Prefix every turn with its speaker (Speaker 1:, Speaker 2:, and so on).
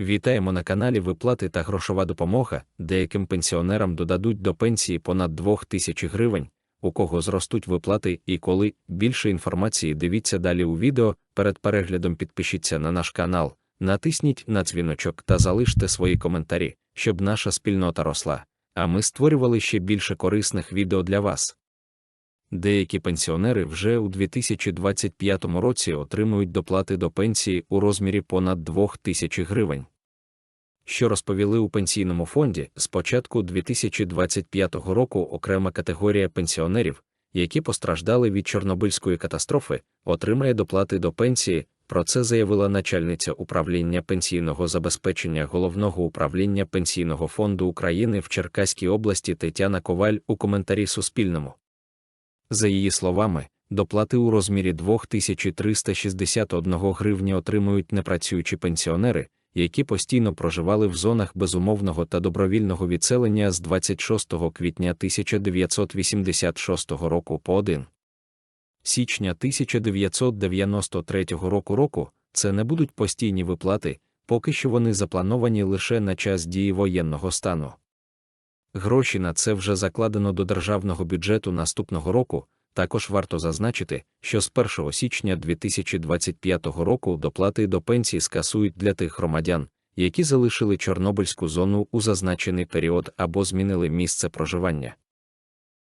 Speaker 1: Вітаємо на каналі Виплати та грошова допомога. Деяким пенсіонерам додадуть до пенсії понад 2000 гривень, у кого зростуть виплати і коли. Більше інформації дивіться далі у відео. Перед переглядом підпишіться на наш канал, натисніть на дзвіночок та залиште свої коментарі, щоб наша спільнота росла. А ми створювали ще більше корисних відео для вас. Деякі пенсіонери вже у 2025 році отримують доплати до пенсії у розмірі понад 2000 гривень. Що розповіли у пенсійному фонді, з початку 2025 року окрема категорія пенсіонерів, які постраждали від Чорнобильської катастрофи, отримає доплати до пенсії. Про це заявила начальниця управління пенсійного забезпечення головного управління Пенсійного фонду України в Черкаській області Тетяна Коваль у коментарі Суспільному. За її словами, доплати у розмірі 2361 гривні отримують непрацюючі пенсіонери, які постійно проживали в зонах безумовного та добровільного відселення з 26 квітня 1986 року по 1 січня 1993 року року це не будуть постійні виплати, поки що вони заплановані лише на час дії воєнного стану. Гроші на це вже закладено до державного бюджету наступного року. Також варто зазначити, що з 1 січня 2025 року доплати до пенсії скасують для тих громадян, які залишили Чорнобильську зону у зазначений період або змінили місце проживання.